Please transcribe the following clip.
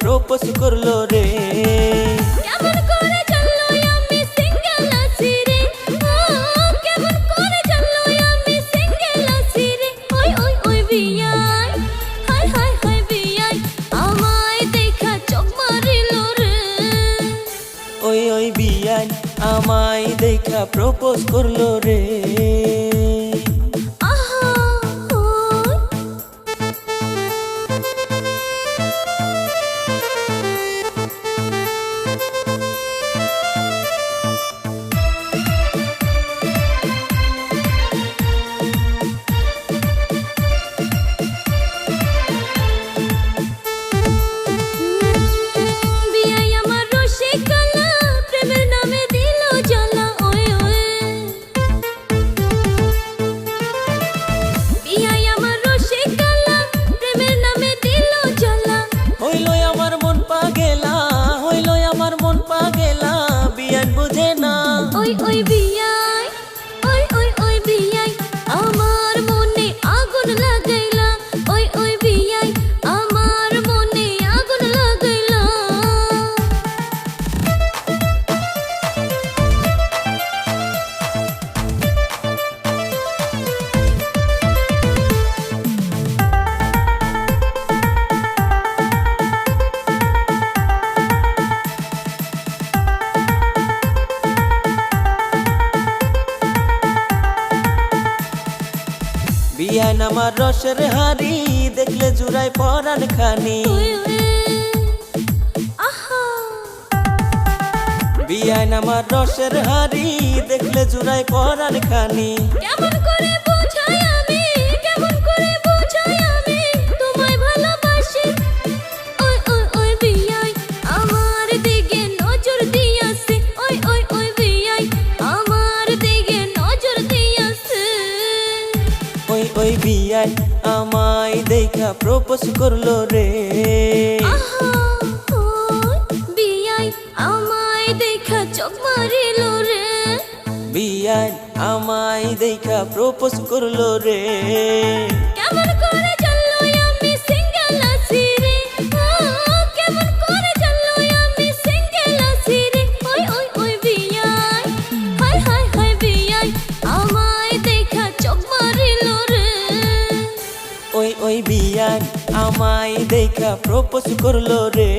Propose করল রে। কেমন করে জানলো আমি সিঙ্গেল আছি রে? কেমন করে জানলো আমি সিঙ্গেল আছি রে? ওই ওই ওই বিয়াই হাই হাই হাই বিয়াই আমায় দেখা চোখ মারিল রে। ওই ওই বিয়ান আমায় দেখা প্রপোজ করল রে। বিয়ান আমার রসের হারি দেখলে জুড়াই পরান খানি। বিয়ায় নামার রসের হারি দেখলে জুড়াই পরান খানি। কেমন করে বিয়ান আমায় দেখা প্রপোজ করল রে। বিয়াই আমায় দেখা চোখ মারিল রে। বিয়াই আমায় দেখা প্রপোজ করল রে। কেমন করে বিয়ান আমায় দেখা প্রপোজ করল রে।